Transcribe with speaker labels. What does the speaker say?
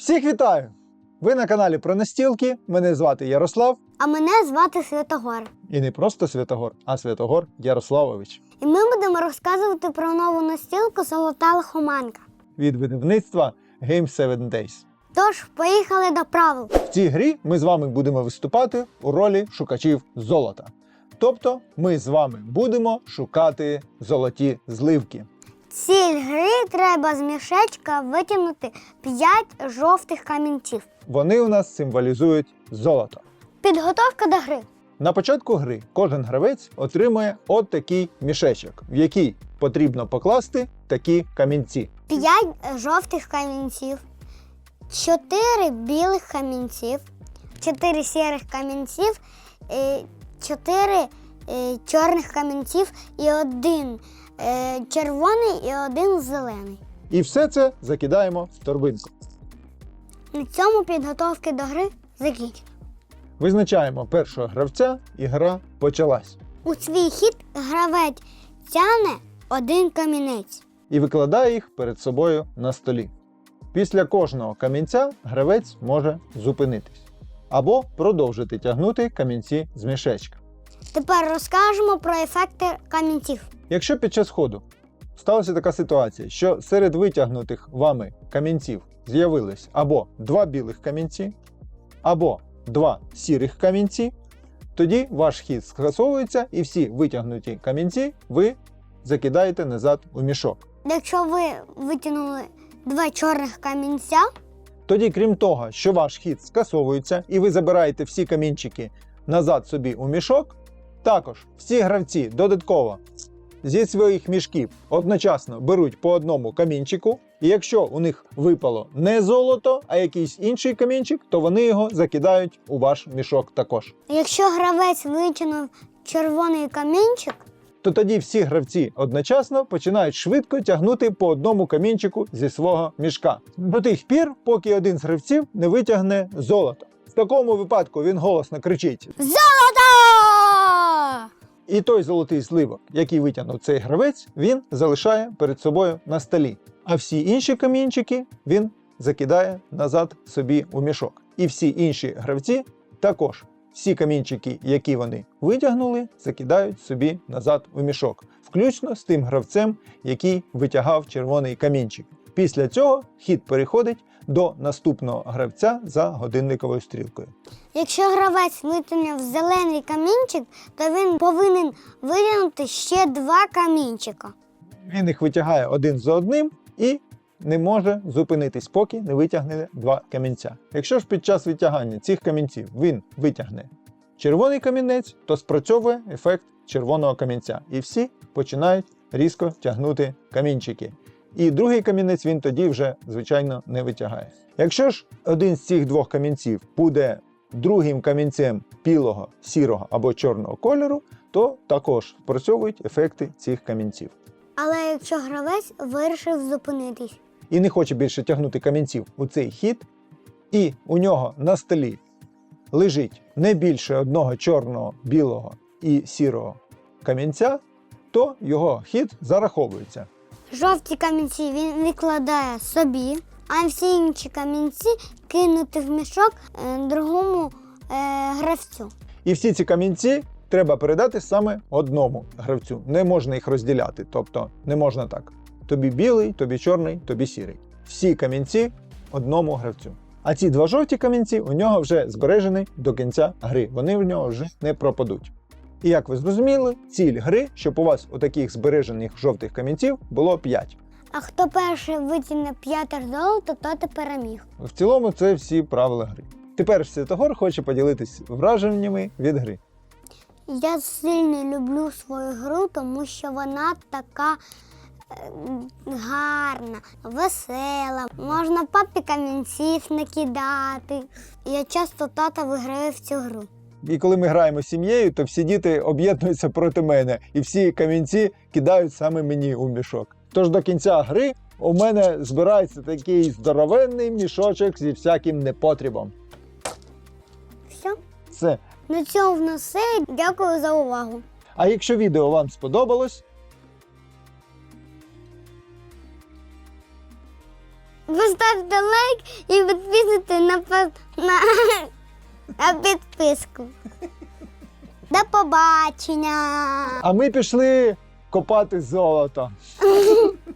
Speaker 1: Всіх вітаю! Ви на каналі про настілки. Мене звати Ярослав.
Speaker 2: А мене звати Святогор.
Speaker 1: І не просто Святогор, а Святогор Ярославович
Speaker 2: І ми будемо розказувати про нову настілку Золота лихоманка.
Speaker 1: від видавництва Game 7 Days.
Speaker 2: Тож, поїхали до правил.
Speaker 1: В цій грі ми з вами будемо виступати у ролі шукачів золота. Тобто ми з вами будемо шукати золоті зливки.
Speaker 2: Ціль гри треба з мішечка витягнути 5 жовтих камінців.
Speaker 1: Вони у нас символізують золото.
Speaker 2: Підготовка до гри.
Speaker 1: На початку гри кожен гравець отримує от такий мішечок, в який потрібно покласти такі камінці.
Speaker 2: 5 жовтих камінців, 4 білих камінців, 4 сірих камінців, 4 чорних камінців і один е, червоний і один зелений.
Speaker 1: І все це закидаємо в торбинку.
Speaker 2: На цьому підготовки до гри закінчено.
Speaker 1: Визначаємо першого гравця, і гра почалась.
Speaker 2: У свій хід гравець тяне один камінець.
Speaker 1: І викладає їх перед собою на столі. Після кожного камінця гравець може зупинитись або продовжити тягнути камінці з мішечка.
Speaker 2: Тепер розкажемо про ефекти камінців.
Speaker 1: Якщо під час ходу сталася така ситуація, що серед витягнутих вами камінців з'явились або два білих камінці, або два сірих камінці, тоді ваш хід скасовується і всі витягнуті камінці ви закидаєте назад у мішок.
Speaker 2: Якщо ви витягнули два чорних камінця,
Speaker 1: Тоді, крім того, що ваш хід скасовується і ви забираєте всі камінчики назад собі у мішок, також всі гравці додатково зі своїх мішків одночасно беруть по одному камінчику, і якщо у них випало не золото, а якийсь інший камінчик, то вони його закидають у ваш мішок також.
Speaker 2: якщо гравець витягнув червоний камінчик,
Speaker 1: То тоді всі гравці одночасно починають швидко тягнути по одному камінчику зі свого мішка. До тих пір, поки один з гравців не витягне золото. В такому випадку він голосно кричить:
Speaker 2: Золото!
Speaker 1: І той золотий зливок, який витягнув цей гравець, він залишає перед собою на столі. А всі інші камінчики він закидає назад собі у мішок. І всі інші гравці також всі камінчики, які вони витягнули, закидають собі назад у мішок, включно з тим гравцем, який витягав червоний камінчик. Після цього хід переходить до наступного гравця за годинниковою стрілкою.
Speaker 2: Якщо гравець витягнув зелений камінчик, то він повинен витягнути ще два камінчика.
Speaker 1: Він їх витягає один за одним і не може зупинитись, поки не витягне два камінця. Якщо ж під час витягання цих камінців він витягне червоний камінець, то спрацьовує ефект червоного камінця, і всі починають різко тягнути камінчики. І другий камінець він тоді вже, звичайно, не витягає. Якщо ж один з цих двох камінців буде другим камінцем білого, сірого або чорного кольору, то також спрацьовують ефекти цих камінців.
Speaker 2: Але якщо гравець вирішив зупинитись,
Speaker 1: і не хоче більше тягнути камінців у цей хід, і у нього на столі лежить не більше одного чорного, білого і сірого камінця, то його хід зараховується.
Speaker 2: Жовті камінці він викладає собі, а всі інші камінці кинути в мішок е, другому е, гравцю.
Speaker 1: І всі ці камінці треба передати саме одному гравцю. Не можна їх розділяти. Тобто не можна так. Тобі білий, тобі чорний, тобі сірий. Всі камінці одному гравцю. А ці два жовті камінці у нього вже збережені до кінця гри. Вони в нього вже не пропадуть. І як ви зрозуміли, ціль гри, щоб у вас у таких збережених жовтих камінців було 5.
Speaker 2: А хто перший витягне п'яте золото, то ти переміг.
Speaker 1: В цілому це всі правила гри. Тепер Святогор хоче поділитись враженнями від гри.
Speaker 2: Я сильно люблю свою гру, тому що вона така е, гарна, весела. Можна папі камінців накидати. Я часто тата виграю в цю гру.
Speaker 1: І коли ми граємо з сім'єю, то всі діти об'єднуються проти мене, і всі камінці кидають саме мені у мішок. Тож до кінця гри у мене збирається такий здоровенний мішочок зі всяким непотрібом.
Speaker 2: Все.
Speaker 1: Все.
Speaker 2: На цьому в нас все. Дякую за увагу.
Speaker 1: А якщо відео вам сподобалось,
Speaker 2: Поставте лайк і підписуйтесь. На, на, на підписку. До побачення.
Speaker 1: А ми пішли копати золото.